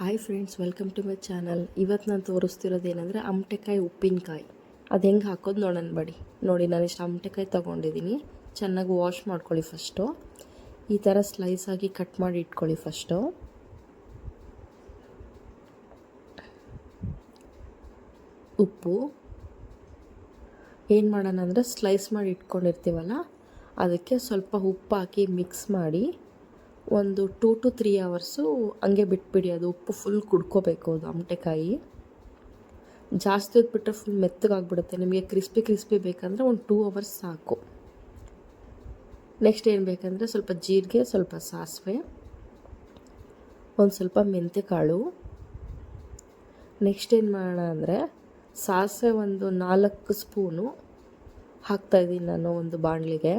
Hi friends welcome to my channel ಇವತ್ತು ನಾನು ತೋರಿಸ್ತಿರೋದು ಏನಂದರೆ ಅಮಟೆಕಾಯಿ ಉಪ್ಪಿನಕಾಯಿ. ಅದು ಹೆಂಗೆ ಹಾಕೋದು ನೋಡೋಣ ಬಡಿ ನೋಡಿ, ನಾನು ಇಷ್ಟು ಅಮಟೆಕಾಯಿ ತೊಗೊಂಡಿದ್ದೀನಿ ಚೆನ್ನಾಗಿ ವಾಶ್ ಮಾಡ್ಕೊಳ್ಳಿ ಫಸ್ಟು ಈ ಥರ ಸ್ಲೈಸ್ ಆಗಿ ಕಟ್ ಮಾಡಿ ಇಟ್ಕೊಳ್ಳಿ ಫಸ್ಟು ಉಪ್ಪು. ಏನು ಮಾಡೋಣ ಅಂದರೆ ಸ್ಲೈಸ್ ಮಾಡಿ ಇಟ್ಕೊಂಡಿರ್ತೀವಲ್ಲ, ಅದಕ್ಕೆ ಸ್ವಲ್ಪ ಉಪ್ಪು ಹಾಕಿ ಮಿಕ್ಸ್ ಮಾಡಿ ಒಂದು ಟೂ ಟು ತ್ರೀ ಅವರ್ಸು ಹಂಗೆ ಬಿಟ್ಬಿಡಿ, ಅದು ಉಪ್ಪು ಫುಲ್ ಕುಡ್ಕೋಬೇಕು ಅದು ಅಮಟೆಕಾಯಿ. ಜಾಸ್ತಿ ಹೊತ್ಬಿಟ್ರೆ ಫುಲ್ ಮೆತ್ತಗಾಗ್ಬಿಡುತ್ತೆ ನಿಮಗೆ ಕ್ರಿಸ್ಪಿ ಕ್ರಿಸ್ಪಿ ಬೇಕಂದರೆ ಒಂದು ಟೂ ಅವರ್ಸ್ ಸಾಕು. ನೆಕ್ಸ್ಟ್ ಏನು ಬೇಕಂದರೆ ಸ್ವಲ್ಪ ಜೀರಿಗೆ, ಸ್ವಲ್ಪ ಸಾಸಿವೆ, ಒಂದು ಸ್ವಲ್ಪ ಮೆಂತ್ಯ ಕಾಳು ನೆಕ್ಸ್ಟ್ ಏನು ಮಾಡೋಣ ಅಂದರೆ ಸಾಸಿವೆ ಒಂದು ನಾಲ್ಕು ಸ್ಪೂನು ಹಾಕ್ತಾಯಿದ್ದೀನಿ ನಾನು ಒಂದು ಬಾಣಲಿಗೆ.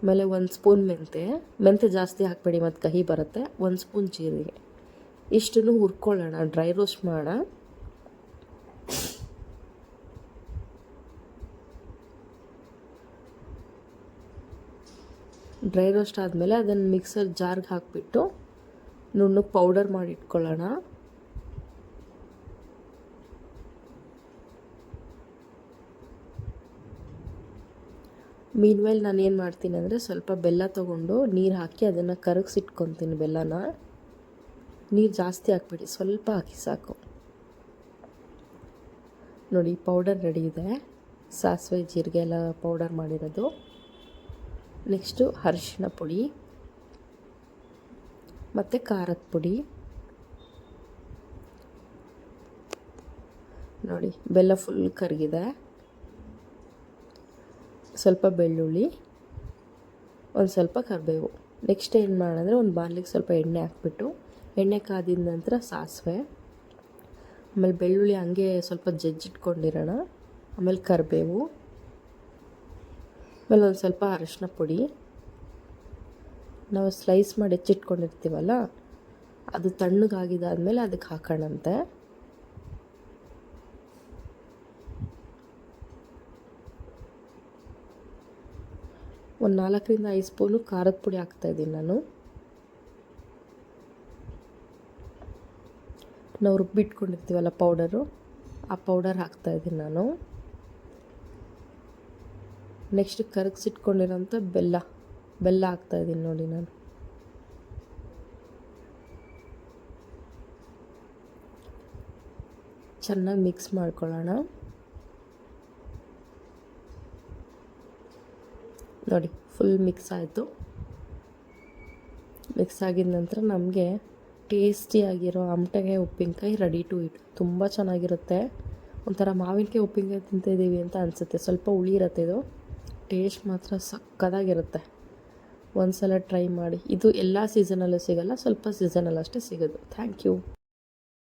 ಆಮೇಲೆ ಒಂದು ಸ್ಪೂನ್ ಮೆಂತೆ ಮೆಂತೆ ಜಾಸ್ತಿ ಹಾಕಬೇಡಿ, ಮತ್ತು ಕಹಿ ಬರುತ್ತೆ. ಒಂದು ಸ್ಪೂನ್ ಜೀರಿಗೆ. ಇಷ್ಟನ್ನು ಹುರ್ಕೊಳ್ಳೋಣ, ಡ್ರೈ ರೋಸ್ಟ್ ಮಾಡೋಣ ಡ್ರೈ ರೋಸ್ಟ್ ಆದಮೇಲೆ ಅದನ್ನು ಮಿಕ್ಸರ್ ಜಾರ್ಗೆ ಹಾಕಿಬಿಟ್ಟು, ನುಣ್ಣಗೆ ಪೌಡರ್ ಮಾಡಿ ಇಟ್ಕೊಳ್ಳೋಣ. ಮೀನ್ವೇಲ್ ನಾನು ಏನು ಮಾಡ್ತೀನಿ ಅಂದರೆ ಸ್ವಲ್ಪ ಬೆಲ್ಲ ತೊಗೊಂಡು ನೀರು ಹಾಕಿ ಅದನ್ನು ಕರಗಿಸಿಟ್ಕೊತೀನಿ ಬೆಲ್ಲನ. ನೀರು ಜಾಸ್ತಿ ಹಾಕ್ಬಿಡಿ, ಸ್ವಲ್ಪ ಹಾಕಿ ಸಾಕು. ನೋಡಿ ಪೌಡರ್ ರೆಡಿ ಇದೆ. ಸಾಸಿವೆ, ಜೀರಿಗೆ ಎಲ್ಲ ಪೌಡರ್ ಮಾಡಿರೋದು. ನೆಕ್ಸ್ಟು ಅರಿಶಿನ ಪುಡಿ. ಮತ್ತು ಖಾರದ ಪುಡಿ. ನೋಡಿ, ಬೆಲ್ಲ ಫುಲ್ ಕರಗಿದೆ. ಸ್ವಲ್ಪ ಬೆಳ್ಳುಳ್ಳಿ, ಒಂದು ಸ್ವಲ್ಪ ಕರಿಬೇವು. ನೆಕ್ಸ್ಟ್ ಏನು ಮಾಡಿದ್ರೆ ಒಂದು ಬಾಣಲಿಗೆ ಸ್ವಲ್ಪ ಎಣ್ಣೆ ಹಾಕ್ಬಿಟ್ಟು, ಎಣ್ಣೆ ಕಾದಿದ ನಂತರ ಸಾಸಿವೆ, ಆಮೇಲೆ ಬೆಳ್ಳುಳ್ಳಿ ಹಂಗೆ ಸ್ವಲ್ಪ ಜಜ್ಜಿಟ್ಕೊಂಡಿರೋಣ, ಆಮೇಲೆ ಕರಿಬೇವು, ಆಮೇಲೆ ಒಂದು ಸ್ವಲ್ಪ ಅರಶಿನ ಪುಡಿ. ನಾವು ಸ್ಲೈಸ್ ಮಾಡಿ ಹೆಚ್ಚಿಟ್ಕೊಂಡಿರ್ತೀವಲ್ಲ, ಅದು ತಣ್ಣಗಾಗಿದ್ದಾದಮೇಲೆ ಅದಕ್ಕೆ ಹಾಕೋಣಂತೆ. ಒಂದು ನಾಲ್ಕರಿಂದ ಐದು ಸ್ಪೂನು ಖಾರದ ಪುಡಿ ಹಾಕ್ತಾಯಿದ್ದೀನಿ ನಾನು. ನಾವು ರುಬ್ಬಿಟ್ಕೊಂಡಿರ್ತೀವಲ್ಲ ಪೌಡರು, ಆ ಪೌಡರ್ ಹಾಕ್ತಾಯಿದ್ದೀನಿ ನಾನು. ನೆಕ್ಸ್ಟ್ ಕರಗಿಸಿಟ್ಕೊಂಡಿರೋಂಥ ಬೆಲ್ಲ ಬೆಲ್ಲ ಹಾಕ್ತಾಯಿದ್ದೀನಿ ನೋಡಿ ನಾನು. ಚೆನ್ನಾಗಿ ಮಿಕ್ಸ್ ಮಾಡ್ಕೊಳ್ಳೋಣ. ನೋಡಿ ಫುಲ್ ಮಿಕ್ಸ್ ಆಯಿತು. ಮಿಕ್ಸ್ ಆಗಿದ ನಂತರ ನಮಗೆ ಟೇಸ್ಟಿಯಾಗಿರೋ ಅಮಟೆಗೆ ಉಪ್ಪಿನಕಾಯಿ ರೆಡಿ ಟು ಇಟ್ ತುಂಬ ಚೆನ್ನಾಗಿರುತ್ತೆ. ಒಂಥರ ಮಾವಿನಕಾಯಿ ಉಪ್ಪಿನಕಾಯಿ ತಿಂತಿದ್ದೀವಿ ಅಂತ ಅನಿಸುತ್ತೆ. ಸ್ವಲ್ಪ ಹುಳಿ ಇರುತ್ತೆ ಇದು. ಟೇಸ್ಟ್ ಮಾತ್ರ ಸಕ್ಕದಾಗಿರುತ್ತೆ. ಒಂದು ಸಲ ಟ್ರೈ ಮಾಡಿ. ಇದು ಎಲ್ಲ ಸೀಸನಲ್ಲೂ ಸಿಗಲ್ಲ, ಸ್ವಲ್ಪ ಸೀಸನಲ್ಲಷ್ಟೇ ಸಿಗೋದು. Thank you